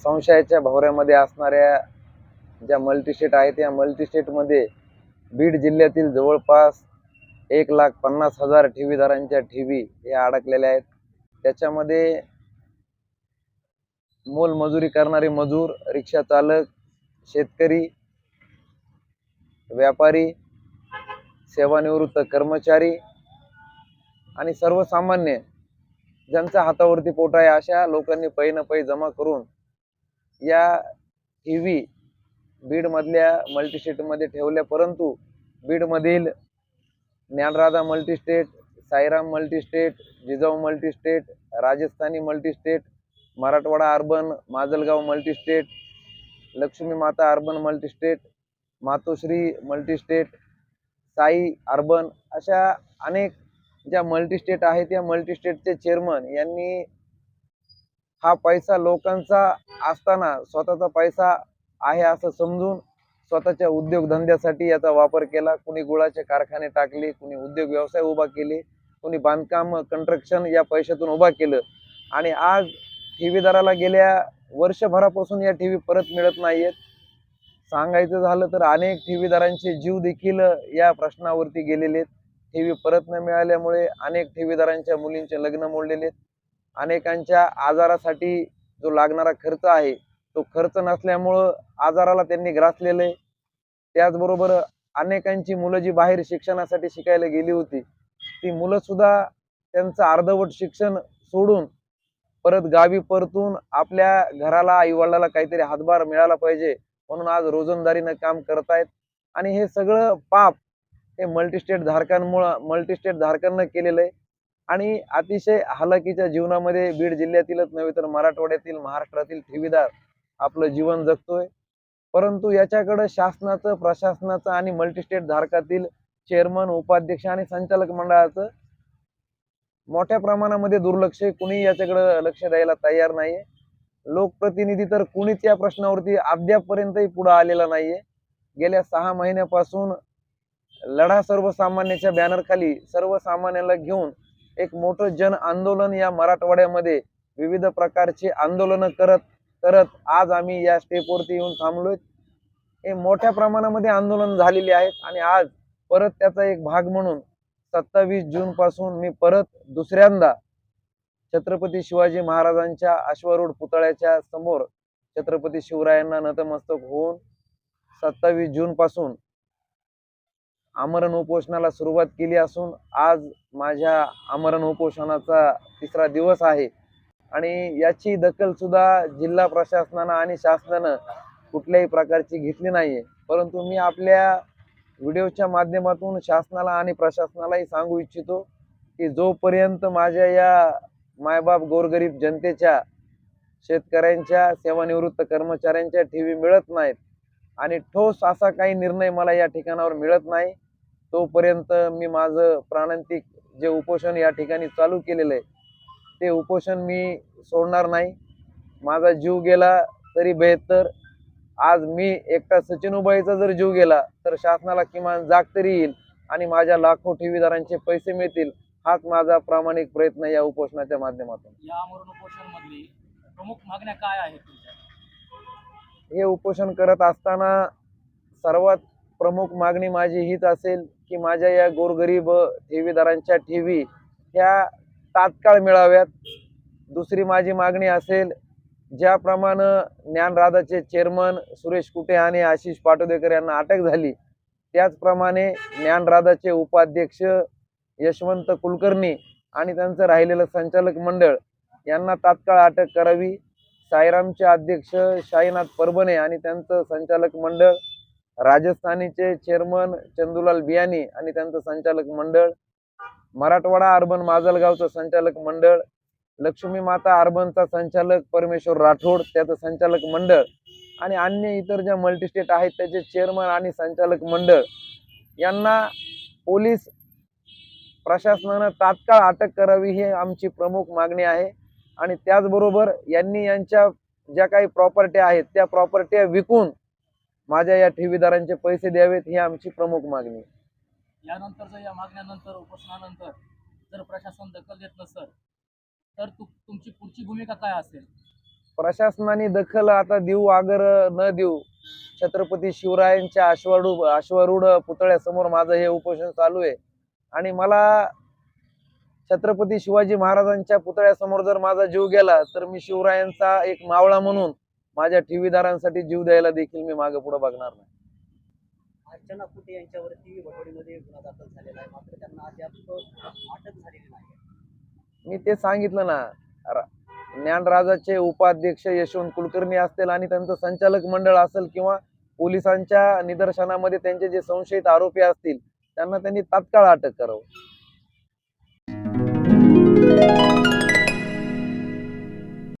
संशयाच्या भवऱ्यामध्ये असणाऱ्या ज्या मल्टीस्टेट आहेत या मल्टीस्टेटमध्ये बीड जिल्ह्यातील जवळपास एक लाख पन्नास हजार ठेवीदारांच्या ठेवी या अडकलेल्या आहेत. त्याच्यामध्ये मोलमजुरी करणारे मजूर रिक्षा चालक शेतकरी व्यापारी सेवानिवृत्त कर्मचारी आणि सर्वसामान्य ज्यांचा हातावरती पोट आहे अशा लोकांनी पै न पै जमा करून या ठेवी बीडमधल्या मल्टीस्टेटमध्ये ठेवल्या परंतु बीडमधील Dnyanradha multistate Sairam multistate Jijau multistate Rajasthani multistate Marathwada urban Majalgaon multistate Lakshmi Mata urban multistate Matoshri multistate Sai urban अशा अनेक ज्या मल्टीस्टेट आहेत या मल्टीस्टेटचे चेअरमन यांनी हा पैसा लोकांचा असताना स्वतःचा पैसा आहे असं समजून स्वतःच्या उद्योगधंद्यासाठी याचा वापर केला. कुणी गुळाचे कारखाने टाकले कुणी उद्योग व्यवसाय उभा केले कुणी बांधकाम कंस्ट्रक्शन या पैशातून उभा केलं. आणि आज ठेवीदाराला गेल्या वर्षभरापासून या ठेवी परत मिळत नाहीयेत. सांगायचं झालं तर अनेक ठेवीदारांचे जीव देखील या प्रश्नावरती गेलेले आहेत ठेवी परत न मिळाल्यामुळे अनेक ठेवीदारांच्या मुलींचे लग्न मोडलेले आहेत अनेकांच्या आजारासाठी जो लागणारा खर्च आहे तो खर्च नसल्यामुळं आजाराला त्यांनी ग्रासलेलं. आहे त्याचबरोबर अनेकांची मुलं जी बाहेर शिक्षणासाठी शिकायला गेली होती ती मुलं सुद्धा त्यांचं अर्धवट शिक्षण सोडून परत गावी परतून आपल्या घराला आईवडिलाला काहीतरी हातभार मिळाला पाहिजे म्हणून आज रोजंदारीनं काम करतायत. आणि हे सगळं पाप हे मल्टीस्टेट धारकांमुळं मल्टीस्टेट धारकांना केलेलं आहे. आणि अतिशय हालाकीच्या जीवनामध्ये बीड जिल्ह्यातीलच नव्हे तर मराठवाड्यातील महाराष्ट्रातील ठेवीदार आपलं जीवन जगतोय. परंतु याच्याकडं शासनाचं प्रशासनाचं आणि मल्टीस्टेट धारकातील चेअरमन उपाध्यक्ष आणि संचालक मंडळाचं मोठ्या प्रमाणामध्ये दुर्लक्ष आहे. कुणी याच्याकडे लक्ष द्यायला तयार नाहीये. लोकप्रतिनिधी तर कुणीच या प्रश्नावरती अद्यापपर्यंतही पुढे आलेला नाहीये. गेल्या सहा महिन्यापासून लढा सर्वसामान्याच्या बॅनरखाली सर्वसामान्याला घेऊन एक मोठं जन आंदोलन या मराठवाड्यामध्ये विविध प्रकारचे आंदोलनं करत करत आज आम्ही या स्टेपवरती येऊन थांबलोय. हे मोठ्या प्रमाणामध्ये आंदोलन झालेले आहेत आणि आज परत त्याचा एक भाग म्हणून सत्तावीस जून पासून मी परत दुसऱ्यांदा छत्रपती शिवाजी महाराजांच्या अश्वारूढ पुतळ्याच्या समोर छत्रपती शिवरायांना नतमस्तक होऊन सत्तावीस जून पासून आमरण उपोषणाला सुरुवात केली असून आज माझ्या आमरण उपोषणाचा तिसरा दिवस आहे. आणि याची दखल सुद्धा जिल्हा प्रशासनानं आणि शासनानं कुठल्याही प्रकारची घेतली नाहीये. परंतु मी आपल्या व्हिडिओच्या माध्यमातून शासनाला आणि प्रशासनालाही सांगू इच्छितो की जोपर्यंत माझ्या या मायबाप गोरगरीब जनतेच्या शेतकऱ्यांच्या सेवानिवृत्त कर्मचाऱ्यांच्या ठेवी मिळत नाहीत आणि ठोस असा काही निर्णय मला या ठिकाणावर मिळत नाही. तोपर्यंत मी माझं प्राणांतिक जे उपोषण या ठिकाणी चालू केलेलं आहे ते उपोषण मी सोडणार नाही. माझा जीव गेला तरी बेहत्तर. आज मी एकटा सचिन उबाईचा जर जीव गेला तर शासनाला किमान जाग तरी येईल आणि माझ्या लाखो ठेवीदारांचे पैसे मिळतील हाच माझा प्रामाणिक प्रयत्न या उपोषणाच्या माध्यमातून. या उपोषण मधली प्रमुख मागण्या काय आहेत हे उपोषण करत असताना सर्वात प्रमुख मागणी माझी हीच असेल की माझ्या या गोरगरीब ठेवीदारांच्या ठेवी ह्या तात्काळ मिळाव्यात. दुसरी माझी मागणी असेल ज्याप्रमाणे ज्ञानराधाचे चेअरमन सुरेश कुटे आणि आशिष पाटोदेकर यांना अटक झाली त्याचप्रमाणे ज्ञानराधाचे उपाध्यक्ष यशवंत कुलकर्णी आणि त्यांचं राहिलेलं संचालक मंडळ यांना तात्काळ अटक करावी. साईरामचे अध्यक्ष शाईनाथ परभणे आणि त्यांचं संचालक मंडळ राजस्थानीचे चेअरमन चंदुलाल बियानी आणि त्यांचं संचालक मंडळ मराठवाडा अर्बन माजलगावचं संचालक मंडळ लक्ष्मी माता अर्बनचा संचालक परमेश्वर राठोड त्याचं संचालक मंडळ आणि अन्य इतर ज्या मल्टीस्टेट आहेत त्याचे चेअरमन आणि संचालक मंडळ यांना पोलीस प्रशासनानं तात्काळ अटक करावी ही आमची प्रमुख मागणी आहे. आणि त्याचबरोबर यांनी यांच्या ज्या काही प्रॉपर्टी आहेत त्या प्रॉपर्ट्या विकून माझ्या या ठेवीदारांचे पैसे द्यावेत ही आमची प्रमुख मागणी. यानंतर या मागण्यानंतर उपोषणानंतर जर प्रशासन दखल देत नसेल तर तु तुमची पुढची भूमिका काय असेल प्रशासनाने दखल आता देऊ आगर न देऊ छत्रपती शिवरायांच्या अश्वारूढ अश्वारूढ पुतळ्यासमोर माझं हे उपोषण चालू आहे आणि मला छत्रपती शिवाजी महाराजांच्या पुतळ्यासमोर जर माझा जीव गेला तर मी शिवरायांचा एक मावळा म्हणून माझ्या ठेवीदारांसाठी जीव द्यायला देखील मी मागे पुढे बघणार नाही. अर्चना कुटे यांच्यावरती वडवडीमध्ये गुन्हा दाखल झालेला आहे. मात्र त्यांना अद्याप अटक झालेली नाही. मी ते सांगितलं ना ज्ञानराजाचे उपाध्यक्ष यशवंत कुलकर्णी असतील आणि त्यांचं संचालक मंडळ असेल किंवा पोलिसांच्या निदर्शनामध्ये त्यांचे जे संशयित आरोपी असतील त्यांना त्यांनी तात्काळ अटक करावं. Thank you.